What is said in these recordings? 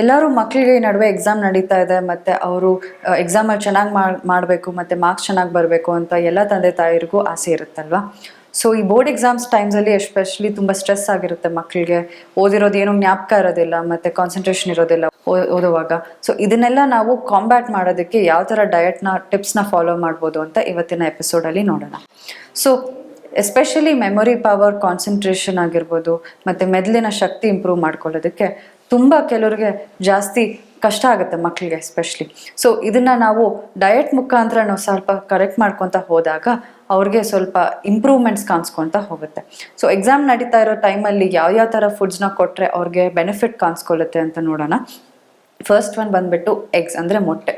ಎಲ್ಲರೂ ಮಕ್ಕಳಿಗೆ ನಡುವೆ ಎಕ್ಸಾಮ್ ನಡೀತಾ ಇದೆ, ಮತ್ತೆ ಅವರು ಎಕ್ಸಾಮ್ ಅಲ್ಲಿ ಚೆನ್ನಾಗಿ ಮಾಡಬೇಕು, ಮತ್ತೆ ಮಾರ್ಕ್ಸ್ ಚೆನ್ನಾಗಿ ಬರಬೇಕು ಅಂತ ಎಲ್ಲ ತಂದೆ ತಾಯಿರಿಗೂ ಆಸೆ ಇರುತ್ತಲ್ವಾ? ಸೊ ಈ ಬೋರ್ಡ್ ಎಕ್ಸಾಮ್ಸ್ ಟೈಮ್ಸಲ್ಲಿ ಎಸ್ಪೆಷಲಿ ತುಂಬ ಸ್ಟ್ರೆಸ್ ಆಗಿರುತ್ತೆ ಮಕ್ಕಳಿಗೆ ಓದಿರೋದು ಏನು ಜ್ಞಾಪಕ ಇರೋದಿಲ್ಲ, ಮತ್ತೆ ಕಾನ್ಸಂಟ್ರೇಷನ್ ಇರೋದಿಲ್ಲ ಓದುವಾಗ. ಸೊ ಇದನ್ನೆಲ್ಲ ನಾವು ಕಾಂಬ್ಯಾಟ್ ಮಾಡೋದಕ್ಕೆ ಯಾವ ಥರ ಡಯಟ್ನ ಟಿಪ್ಸ್ನ ಫಾಲೋ ಮಾಡ್ಬೋದು ಅಂತ ಇವತ್ತಿನ ಎಪಿಸೋಡಲ್ಲಿ ನೋಡೋಣ. So especially memory power concentration ಆಗಿರ್ಬೋದು, ಮತ್ತು ಮೆದುಳಿನ ಶಕ್ತಿ ಇಂಪ್ರೂವ್ ಮಾಡ್ಕೊಳ್ಳೋದಕ್ಕೆ ತುಂಬ ಕೆಲವ್ರಿಗೆ ಜಾಸ್ತಿ ಕಷ್ಟ ಆಗುತ್ತೆ ಮಕ್ಕಳಿಗೆ ಎಸ್ಪೆಷಲಿ ಸೊ ಇದನ್ನು ನಾವು ಡಯಟ್ ಮುಖಾಂತರ ನಾವು ಸ್ವಲ್ಪ ಕರೆಕ್ಟ್ ಮಾಡ್ಕೊತಾ ಹೋದಾಗ ಅವ್ರಿಗೆ ಸ್ವಲ್ಪ ಇಂಪ್ರೂವ್ಮೆಂಟ್ಸ್ ಕಾಣಿಸ್ಕೊತ ಹೋಗುತ್ತೆ. ಸೊ ಎಕ್ಸಾಮ್ ನಡೀತಾ ಇರೋ ಟೈಮಲ್ಲಿ ಯಾವ್ಯಾವ ಥರ ಫುಡ್ಸ್ನ ಕೊಟ್ಟರೆ ಅವ್ರಿಗೆ ಬೆನಿಫಿಟ್ ಕಾಣಿಸ್ಕೊಳ್ಳುತ್ತೆ ಅಂತ ನೋಡೋಣ. ಫಸ್ಟ್ ಒನ್ ಬಂದುಬಿಟ್ಟು ಎಗ್ಸ್ ಅಂದರೆ ಮೊಟ್ಟೆ.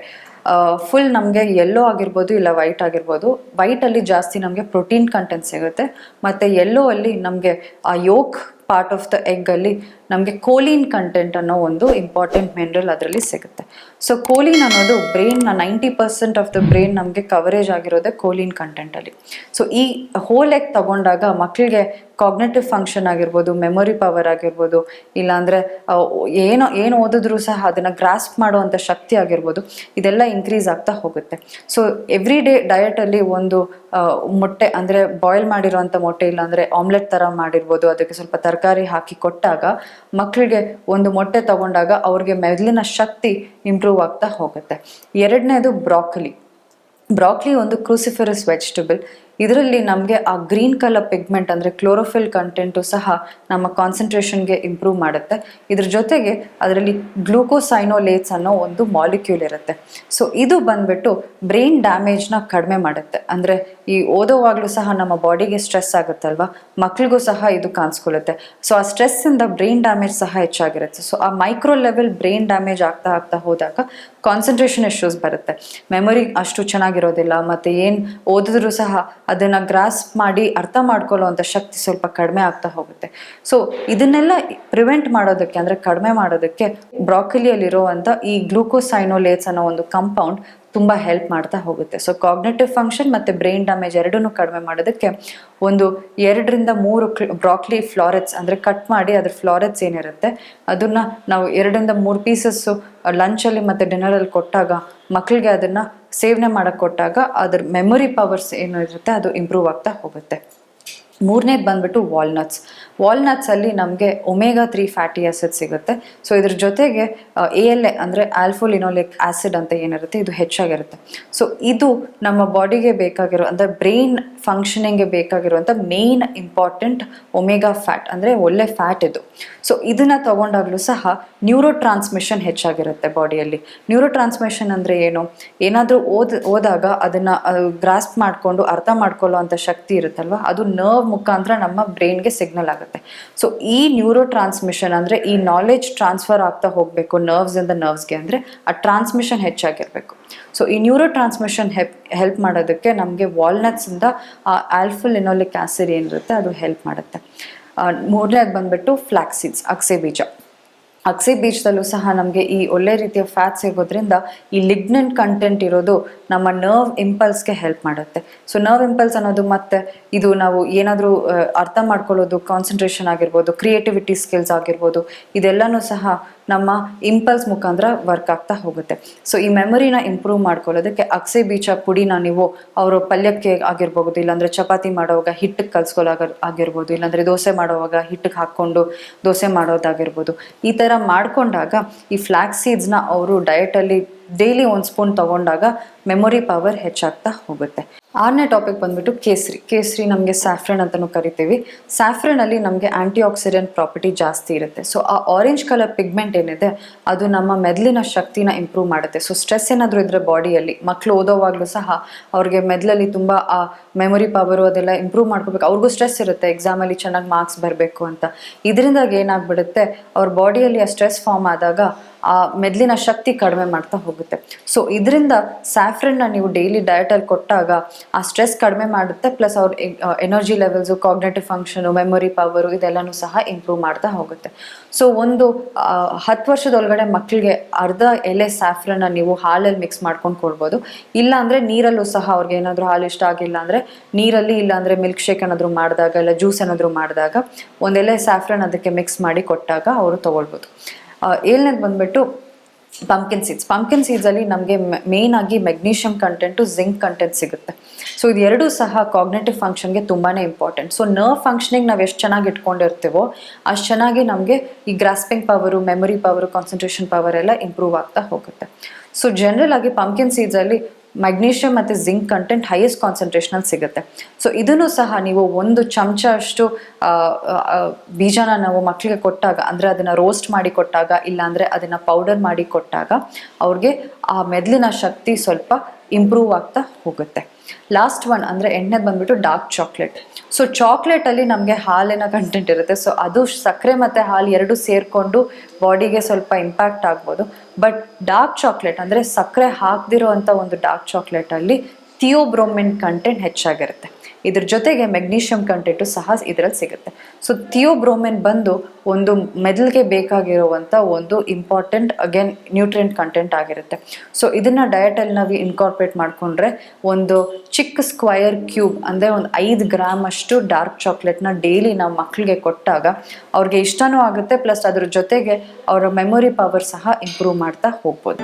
ಫುಲ್ ನಮಗೆ ಎಲ್ಲೋ ಆಗಿರ್ಬೋದು ಇಲ್ಲ ವೈಟ್ ಆಗಿರ್ಬೋದು ವೈಟಲ್ಲಿ ಜಾಸ್ತಿ ನಮಗೆ ಪ್ರೋಟೀನ್ ಕಂಟೆಂಟ್ ಸಿಗುತ್ತೆ. ಮತ್ತು ಎಲ್ಲೋ ಅಲ್ಲಿ ನಮಗೆ ಆ ಯೋಕ್ ಪಾರ್ಟ್ ಆಫ್ ದ ಎಗ್ಗಲ್ಲಿ ನಮಗೆ ಕೋಲಿನ್ ಕಂಟೆಂಟ್ ಅನ್ನೋ ಒಂದು ಇಂಪಾರ್ಟೆಂಟ್ ಮಿನರಲ್ ಅದರಲ್ಲಿ ಸಿಗುತ್ತೆ. ಸೊ ಕೋಲಿನ್ ಅನ್ನೋದು ಬ್ರೈನ್ನ ninety percent of the brain ನಮಗೆ ಕವರೇಜ್ ಆಗಿರೋದೇ ಕೋಲಿನ್ ಕಂಟೆಂಟಲ್ಲಿ ಸೊ ಈ ಹೋಲ್ ಎಗ್ ತಗೊಂಡಾಗ ಮಕ್ಕಳಿಗೆ ಕಾಗ್ನೆಟಿವ್ ಫಂಕ್ಷನ್ ಆಗಿರ್ಬೋದು ಮೆಮೊರಿ ಪವರ್ ಆಗಿರ್ಬೋದು, ಇಲ್ಲಾಂದರೆ ಏನೋ, ಏನು ಓದಿದ್ರು ಸಹ ಅದನ್ನು ಗ್ರಾಸ್ಪ್ ಮಾಡುವಂಥ ಶಕ್ತಿ ಆಗಿರ್ಬೋದು, ಇದೆಲ್ಲ ಇನ್ಕ್ರೀಸ್ ಆಗ್ತಾ ಹೋಗುತ್ತೆ. ಸೊ ಎವ್ರಿ ಡೇ ಡಯಟಲ್ಲಿ ಒಂದು ಮೊಟ್ಟೆ, ಅಂದರೆ ಬಾಯ್ಲ್ ಮಾಡಿರೋವಂಥ ಮೊಟ್ಟೆ ಇಲ್ಲಾಂದರೆ ಆಮ್ಲೆಟ್ ಥರ ಮಾಡಿರ್ಬೋದು, ಅದಕ್ಕೆ ಸ್ವಲ್ಪ ತರಕಾರಿ ಹಾಕಿ ಕೊಟ್ಟಾಗ ಮಕ್ಕಳಿಗೆ ಒಂದು ಮೊಟ್ಟೆ ತಗೊಂಡಾಗ ಅವ್ರಿಗೆ ಮೆದುಳಿನ ಶಕ್ತಿ ಇಂಪ್ರೂವ್ ಆಗ್ತಾ ಹೋಗುತ್ತೆ. ಎರಡನೇದು ಬ್ರಾಕಲಿ. ಬ್ರಾಕ್ಲಿ ಒಂದು ಕ್ರೂಸಿಫರಸ್ ವೆಜಿಟಬಲ್ ಇದರಲ್ಲಿ ನಮಗೆ ಆ ಗ್ರೀನ್ ಕಲರ್ ಪಿಗ್ಮೆಂಟ್ ಅಂದರೆ ಕ್ಲೋರೋಫಿಲ್ ಕಂಟೆಂಟು ಸಹ ನಮ್ಮ ಕಾನ್ಸಂಟ್ರೇಷನ್ಗೆ ಇಂಪ್ರೂವ್ ಮಾಡುತ್ತೆ. ಇದ್ರ ಜೊತೆಗೆ ಅದರಲ್ಲಿ ಗ್ಲೂಕೋಸೈನೋಲೇಟ್ಸ್ ಅನ್ನೋ ಒಂದು ಮಾಲಿಕ್ಯೂಲ್ ಇರುತ್ತೆ. ಸೊ ಇದು ಬಂದ್ಬಿಟ್ಟು ಬ್ರೈನ್ ಡ್ಯಾಮೇಜ್ನ ಕಡಿಮೆ ಮಾಡುತ್ತೆ. ಅಂದರೆ ಈ ಓದೋವಾಗಲೂ ಸಹ ನಮ್ಮ ಬಾಡಿಗೆ ಸ್ಟ್ರೆಸ್ ಆಗುತ್ತಲ್ವಾ? ಮಕ್ಳಿಗೂ ಸಹ ಇದು ಕಾಣಿಸ್ಕೊಳ್ಳುತ್ತೆ. ಸೊ ಆ ಸ್ಟ್ರೆಸ್ಸಿಂದ ಬ್ರೈನ್ ಡ್ಯಾಮೇಜ್ ಸಹ ಹೆಚ್ಚಾಗಿರುತ್ತೆ. ಸೊ ಆ ಮೈಕ್ರೋ ಲೆವೆಲ್ ಬ್ರೈನ್ ಡ್ಯಾಮೇಜ್ ಆಗ್ತಾ ಆಗ್ತಾ ಹೋದಾಗ ಕಾನ್ಸಂಟ್ರೇಷನ್ ಇಶ್ಯೂಸ್ ಬರುತ್ತೆ. ಮೆಮೊರಿ ಅಷ್ಟು ಚೆನ್ನಾಗಿರೋದಿಲ್ಲ, ಮತ್ತು ಏನು ಓದಿದ್ರು ಸಹ ಅದನ್ನು ಗ್ರಾಸ್ಪ್ ಮಾಡಿ ಅರ್ಥ ಮಾಡ್ಕೊಳ್ಳೋವಂಥ ಶಕ್ತಿ ಸ್ವಲ್ಪ ಕಡಿಮೆ ಆಗ್ತಾ ಹೋಗುತ್ತೆ. ಸೊ ಇದನ್ನೆಲ್ಲ ಪ್ರಿವೆಂಟ್ ಮಾಡೋದಕ್ಕೆ, ಅಂದರೆ ಕಡಿಮೆ ಮಾಡೋದಕ್ಕೆ ಬ್ರಾಕಲಿಯಲ್ಲಿರುವಂಥ ಈ ಗ್ಲೂಕೋಸೈನೋಲೇಟ್ಸ್ ಅನ್ನೋ ಒಂದು ಕಂಪೌಂಡ್ ತುಂಬ ಹೆಲ್ಪ್ ಮಾಡ್ತಾ ಹೋಗುತ್ತೆ. ಸೊ ಕಾಗ್ನೆಟಿವ್ ಫಂಕ್ಷನ್ ಮತ್ತು ಬ್ರೈನ್ ಡ್ಯಾಮೇಜ್ ಎರಡನ್ನೂ ಕಡಿಮೆ ಮಾಡೋದಕ್ಕೆ ಒಂದು ಎರಡರಿಂದ ಮೂರು ಬ್ರಾಕ್ಲಿ ಫ್ಲಾರೆಟ್ಸ್ ಅಂದರೆ ಕಟ್ ಮಾಡಿ ಅದ್ರ ಫ್ಲಾರೆಟ್ಸ್ ಏನಿರುತ್ತೆ, ಅದನ್ನು ನಾವು ಎರಡರಿಂದ ಮೂರು ಪೀಸಸ್ಸು ಲಂಚಲ್ಲಿ ಮತ್ತು ಡಿನ್ನರಲ್ಲಿ ಕೊಟ್ಟಾಗ ಮಕ್ಕಳಿಗೆ ಅದನ್ನು ಸೇವನೆ ಮಾಡೋಕ್ಕೆ ಕೊಟ್ಟಾಗ ಅದ್ರ ಮೆಮೊರಿ ಪವರ್ಸ್ ಏನು ಇರುತ್ತೆ ಅದು ಇಂಪ್ರೂವ್ ಆಗ್ತಾ ಹೋಗುತ್ತೆ. ಮೂರನೇದು ಬಂದ್ಬಿಟ್ಟು ವಾಲ್ನಟ್ಸ್ ವಾಲ್ನಟ್ಸಲ್ಲಿ ನಮಗೆ ಒಮೆಗಾ ತ್ರೀ ಫ್ಯಾಟಿ ಆಸಿಡ್ ಸಿಗುತ್ತೆ. ಸೊ ಇದ್ರ ಜೊತೆಗೆ ಎ ಎಲ್ ಎ ಅಂದರೆ ಆಲ್ಫೋಲಿನೋಲಿಕ್ ಆಸಿಡ್ ಅಂತ ಏನಿರುತ್ತೆ, ಇದು ಹೆಚ್ಚಾಗಿರುತ್ತೆ. ಸೊ ಇದು ನಮ್ಮ ಬಾಡಿಗೆ ಬೇಕಾಗಿರೋ, ಅಂದರೆ ಬ್ರೈನ್ ಫಂಕ್ಷನಿಂಗ್ಗೆ ಬೇಕಾಗಿರುವಂಥ ಮೇನ್ ಇಂಪಾರ್ಟೆಂಟ್ ಒಮೆಗಾ ಫ್ಯಾಟ್ ಅಂದರೆ ಒಳ್ಳೆ ಫ್ಯಾಟ್ ಇದು. ಸೊ ಇದನ್ನು ತಗೊಂಡಾಗಲೂ ಸಹ ನ್ಯೂರೋ ಟ್ರಾನ್ಸ್ಮಿಷನ್ ಹೆಚ್ಚಾಗಿರುತ್ತೆ ಬಾಡಿಯಲ್ಲಿ ನ್ಯೂರೋ ಟ್ರಾನ್ಸ್ಮಿಷನ್ ಅಂದರೆ ಏನು? ಏನಾದರೂ ಓದ್, ಓದಾಗ ಅದನ್ನು ಗ್ರಾಸ್ಪ್ ಮಾಡಿಕೊಂಡು, ಅರ್ಥ ಮಾಡ್ಕೊಳ್ಳೋ ಅಂಥ ಶಕ್ತಿ ಇರುತ್ತಲ್ವ? ಅದು ನರ್ವ್ ಮುಖಾಂತರ ನಮ್ಮ ಬ್ರೈನ್ಗೆ ಸಿಗ್ನಲ್ ಆಗುತ್ತೆ. ಸೊ ಈ ನ್ಯೂರೋ ಟ್ರಾನ್ಸ್ಮಿಷನ್ ಅಂದರೆ ಈ ನಾಲೆಜ್ ಟ್ರಾನ್ಸ್ಫರ್ ಆಗ್ತಾ ಹೋಗಬೇಕು ನರ್ವ್ಸಿಂದ ನರ್ವ್ಸ್ಗೆ ಅಂದರೆ ಆ ಟ್ರಾನ್ಸ್ಮಿಷನ್ ಹೆಚ್ಚಾಗಿರಬೇಕು. ಸೊ ಈ ನ್ಯೂರೋ ಟ್ರಾನ್ಸ್ಮಿಷನ್ ಹೆಲ್ಪ್ ಹೆಲ್ಪ್ ಮಾಡೋದಕ್ಕೆ ನಮಗೆ ವಾಲ್ನಟ್ಸಿಂದ ಆಲ್ಫಲಿನೋಲಿಕ್ ಆಸಿಡ್ ಏನಿರುತ್ತೆ ಅದು ಹೆಲ್ಪ್ ಮಾಡುತ್ತೆ. ಮೂರನೇದು ಬಂದ್ಬಿಟ್ಟು ಫ್ಲಾಕ್ಸೀಡ್ಸ್ ಅಕ್ಸೆ ಬೀಜ. ಅಕ್ಸೆ ಬೀಜದಲ್ಲೂ ಸಹ ನಮಗೆ ಈ ಒಳ್ಳೆ ರೀತಿಯ ಫ್ಯಾಟ್ ಸಿಗೋದ್ರಿಂದ ಈ ಲಿಗ್ನೆಂಟ್ ಕಂಟೆಂಟ್ ಇರೋದು ನಮ್ಮ ನರ್ವ್ ಇಂಪಲ್ಸ್ಗೆ ಹೆಲ್ಪ್ ಮಾಡುತ್ತೆ. ಸೊ ನರ್ವ್ ಇಂಪಲ್ಸ್ ಅನ್ನೋದು ಮತ್ತೆ ಇದು ನಾವು ಏನಾದರೂ ಅರ್ಥ ಮಾಡ್ಕೊಳ್ಳೋದು ಕಾನ್ಸಂಟ್ರೇಷನ್ ಆಗಿರ್ಬೋದು ಕ್ರಿಯೇಟಿವಿಟಿ ಸ್ಕಿಲ್ಸ್ ಆಗಿರ್ಬೋದು, ಇದೆಲ್ಲನೂ ಸಹ ನಮ್ಮ ಇಂಪಲ್ಸ್ ಮುಖಾಂತರ ವರ್ಕ್ ಆಗ್ತಾ ಹೋಗುತ್ತೆ. ಸೊ ಈ ಮೆಮೊರಿನ ಇಂಪ್ರೂವ್ ಮಾಡ್ಕೊಳ್ಳೋದಕ್ಕೆ ಅಕ್ಸೆ ಬೀಜ ಪುಡಿನ ನೀವು ಅವರು ಪಲ್ಯಕ್ಕೆ ಆಗಿರ್ಬೋದು, ಇಲ್ಲಾಂದರೆ ಚಪಾತಿ ಮಾಡುವಾಗ ಹಿಟ್ಟಿಗೆ ಕಲ್ಸ್ಕೊಳ್ಳೋ ಆಗಿರ್ಬೋದು, ಇಲ್ಲಾಂದರೆ ದೋಸೆ ಮಾಡುವಾಗ ಹಿಟ್ಟಿಗೆ ಹಾಕ್ಕೊಂಡು ದೋಸೆ ಮಾಡೋದಾಗಿರ್ಬೋದು. ಈ ಥರ ಮಾಡಿಕೊಂಡಾಗ ಈ ಫ್ಲ್ಯಾಕ್ಸ್ ಸೀಡ್ಸ್ನ ಅವರು ಡಯಟಲ್ಲಿ ಡೈಲಿ ಒಂದು ಸ್ಪೂನ್ ತಗೊಂಡಾಗ ಮೆಮೊರಿ ಪವರ್ ಹೆಚ್ಚಾಗ್ತಾ ಹೋಗುತ್ತೆ. ಆರನೇ ಟಾಪಿಕ್ ಬಂದ್ಬಿಟ್ಟು ಕೇಸರಿ. ಕೇಸರಿ ನಮಗೆ ಸ್ಯಾಫ್ರನ್ ಅಂತಲೂ ಕರಿತೀವಿ. ಸ್ಯಾಫ್ರನಲ್ಲಿ ನಮಗೆ ಆಂಟಿ ಆಕ್ಸಿಡೆಂಟ್ ಪ್ರಾಪರ್ಟಿ ಜಾಸ್ತಿ ಇರುತ್ತೆ. ಸೊ ಆ ಆರೆಂಜ್ ಕಲರ್ ಪಿಗ್ಮೆಂಟ್ ಏನಿದೆ, ಅದು ನಮ್ಮ ಮೆದಲಿನ ಶಕ್ತಿನ ಇಂಪ್ರೂವ್ ಮಾಡುತ್ತೆ. ಸೊ ಸ್ಟ್ರೆಸ್ ಏನಾದರೂ ಇದ್ರೆ ಬಾಡಿಯಲ್ಲಿ ಮಕ್ಕಳು ಓದೋವಾಗಲೂ ಸಹ ಅವ್ರಿಗೆ ಮೆದಲಲ್ಲಿ ತುಂಬ, ಆ ಮೆಮೊರಿ ಪವರು ಅದೆಲ್ಲ ಇಂಪ್ರೂವ್ ಮಾಡ್ಕೋಬೇಕು. ಅವ್ರಿಗೂ ಸ್ಟ್ರೆಸ್ ಇರುತ್ತೆ ಎಕ್ಸಾಮಲ್ಲಿ ಚೆನ್ನಾಗಿ ಮಾರ್ಕ್ಸ್ ಬರಬೇಕು ಅಂತ. ಇದರಿಂದಾಗಿ ಏನಾಗ್ಬಿಡುತ್ತೆ, ಅವ್ರ ಬಾಡಿಯಲ್ಲಿ ಆ ಸ್ಟ್ರೆಸ್ ಫಾರ್ಮ್ ಆದಾಗ ಆ ಮೆದ್ಲಿನ ಶಕ್ತಿ ಕಡಿಮೆ ಮಾಡ್ತಾ ಹೋಗುತ್ತೆ. ಸೊ ಇದರಿಂದ ಸ್ಯಾಫ್ರನ್ನ ನೀವು ಡೈಲಿ ಡಯಟಲ್ಲಿ ಕೊಟ್ಟಾಗ ಆ ಸ್ಟ್ರೆಸ್ ಕಡಿಮೆ ಮಾಡುತ್ತೆ ಪ್ಲಸ್ ಅವ್ರ energy levels cognitive function memory power ಇದೆಲ್ಲನೂ ಸಹ ಇಂಪ್ರೂವ್ ಮಾಡ್ತಾ ಹೋಗುತ್ತೆ. ಸೊ ಒಂದು ಹತ್ತು ವರ್ಷದೊಳಗಡೆ ಮಕ್ಕಳಿಗೆ ಅರ್ಧ ಎಲೆ ಸ್ಯಾಫ್ರನ್ನ ನೀವು ಹಾಲಲ್ಲಿ ಮಿಕ್ಸ್ ಮಾಡ್ಕೊಂಡು ಕೊಡ್ಬೋದು. ಇಲ್ಲ ಅಂದರೆ ನೀರಲ್ಲೂ ಸಹ ಅವ್ರಿಗೆ ಏನಾದರೂ ಹಾಲು ಇಷ್ಟ ಆಗಿಲ್ಲ ಅಂದರೆ ನೀರಲ್ಲಿ ಇಲ್ಲ ಅಂದರೆ ಮಿಲ್ಕ್ ಶೇಕ್ ಏನಾದರೂ ಮಾಡಿದಾಗ, ಇಲ್ಲ ಜ್ಯೂಸ್ ಏನಾದರೂ ಮಾಡಿದಾಗ ಒಂದೆಲೆ ಸ್ಯಾಫ್ರನ್ ಅದಕ್ಕೆ ಮಿಕ್ಸ್ ಮಾಡಿ ಕೊಟ್ಟಾಗ ಅವರು ತೊಗೊಳ್ಬೋದು. ಏಳನೇದು ಬಂದ್ಬಿಟ್ಟು ಪಂಪ್ಕಿನ್ ಸೀಡ್ಸ್ ಪಂಪ್ಕಿನ್ ಸೀಡ್ಸಲ್ಲಿ ನಮಗೆ ಮೇನ್ ಆಗಿ ಮೆಗ್ನೀಷಿಯಮ್ ಕಂಟೆಂಟು ಜಿಂಕ್ ಕಂಟೆಂಟ್ ಸಿಗುತ್ತೆ. ಸೊ ಇದು ಎರಡೂ ಸಹ ಕಾಗ್ನೆಟಿವ್ ಫಂಕ್ಷನ್ಗೆ ತುಂಬಾ ಇಂಪಾರ್ಟೆಂಟ್ ಸೊ ನರ್ವ್ ಫಂಕ್ಷನಿಂಗ್ ನಾವು ಎಷ್ಟು ಚೆನ್ನಾಗಿ ಇಟ್ಕೊಂಡಿರ್ತೀವೋ, ಅಷ್ಟು ಚೆನ್ನಾಗಿ ನಮಗೆ ಈ grasping power memory power concentration power ಎಲ್ಲ ಇಂಪ್ರೂವ್ ಆಗ್ತಾ ಹೋಗುತ್ತೆ. ಸೊ ಜನರಲ್ ಆಗಿ ಪಂಪ್ಕಿನ್ ಸೀಡ್ಸಲ್ಲಿ ಮ್ಯಾಗ್ನೀಷಿಯಮ್ ಮತ್ತು ಜಿಂಕ್ ಕಂಟೆಂಟ್ ಹೈಯೆಸ್ಟ್ ಕಾನ್ಸಂಟ್ರೇಷನಲ್ಲಿ ಸಿಗುತ್ತೆ. ಸೊ ಇದನ್ನು ಸಹ ನೀವು ಒಂದು ಚಮಚ ಅಷ್ಟು ಬೀಜನ ನಾವು ಮಕ್ಕಳಿಗೆ ಕೊಟ್ಟಾಗ, ಅಂದರೆ ಅದನ್ನು ರೋಸ್ಟ್ ಮಾಡಿ ಕೊಟ್ಟಾಗ, ಇಲ್ಲಾಂದರೆ ಅದನ್ನು ಪೌಡರ್ ಮಾಡಿ ಕೊಟ್ಟಾಗ, ಅವ್ರಿಗೆ ಆ ಮೆದುಳಿನ ಶಕ್ತಿ ಸ್ವಲ್ಪ ಇಂಪ್ರೂವ್ ಆಗ್ತಾ ಹೋಗುತ್ತೆ. ಲಾಸ್ಟ್ ಒನ್ ಅಂದರೆ ಎಣ್ಣೆದು ಬಂದ್ಬಿಟ್ಟು ಡಾರ್ಕ್ ಚಾಕ್ಲೇಟ್ ಸೊ ಚಾಕ್ಲೇಟಲ್ಲಿ ನಮಗೆ ಹಾಲಿನ ಕಂಟೆಂಟ್ ಇರುತ್ತೆ. ಸೊ ಅದು ಸಕ್ಕರೆ ಮತ್ತು ಹಾಲು ಎರಡು ಸೇರಿಕೊಂಡು ಬಾಡಿಗೆ ಸ್ವಲ್ಪ ಇಂಪ್ಯಾಕ್ಟ್ ಆಗ್ಬೋದು. ಬಟ್ ಡಾರ್ಕ್ ಚಾಕ್ಲೇಟ್ ಅಂದರೆ ಸಕ್ಕರೆ ಹಾಕದಿರೋ ಒಂದು ಡಾರ್ಕ್ ಚಾಕ್ಲೇಟಲ್ಲಿ ಥಿಯೋಬ್ರೋಮಿನ್ ಕಂಟೆಂಟ್ ಹೆಚ್ಚಾಗಿರುತ್ತೆ. ಇದ್ರ ಜೊತೆಗೆ ಮೆಗ್ನೀಷಿಯಂ ಕಂಟೆಂಟು ಸಹ ಇದರಲ್ಲಿ ಸಿಗುತ್ತೆ. ಸೊ ಥಿಯೋಬ್ರೋಮೆನ್ ಬಂದು ಒಂದು ಮೆದಲ್ಗೆ ಬೇಕಾಗಿರುವಂಥ ಒಂದು ಇಂಪಾರ್ಟೆಂಟ್ ಅಗೇನ್ ನ್ಯೂಟ್ರಿಯೆಂಟ್ ಕಂಟೆಂಟ್ ಆಗಿರುತ್ತೆ. ಸೊ ಇದನ್ನು ಡಯಟಲ್ಲಿ ನಾವು ಇನ್ಕಾರ್ಪೊರೇಟ್ ಮಾಡಿಕೊಂಡ್ರೆ ಒಂದು ಚಿಕ್ಕ ಸ್ಕ್ವಯರ್ ಕ್ಯೂಬ್ ಅಂದರೆ ಒಂದು ಐದು ಗ್ರಾಮ್ ಅಷ್ಟು ಡಾರ್ಕ್ ಚಾಕ್ಲೇಟ್ನ ಡೈಲಿ ನಾವು ಮಕ್ಕಳಿಗೆ ಕೊಟ್ಟಾಗ ಅವ್ರಿಗೆ ಇಷ್ಟನೂ ಆಗುತ್ತೆ ಪ್ಲಸ್ ಅದ್ರ ಜೊತೆಗೆ ಅವರ ಮೆಮೊರಿ ಪವರ್ ಸಹ ಇಂಪ್ರೂವ್ ಮಾಡ್ತಾ ಹೋಗ್ಬೋದು.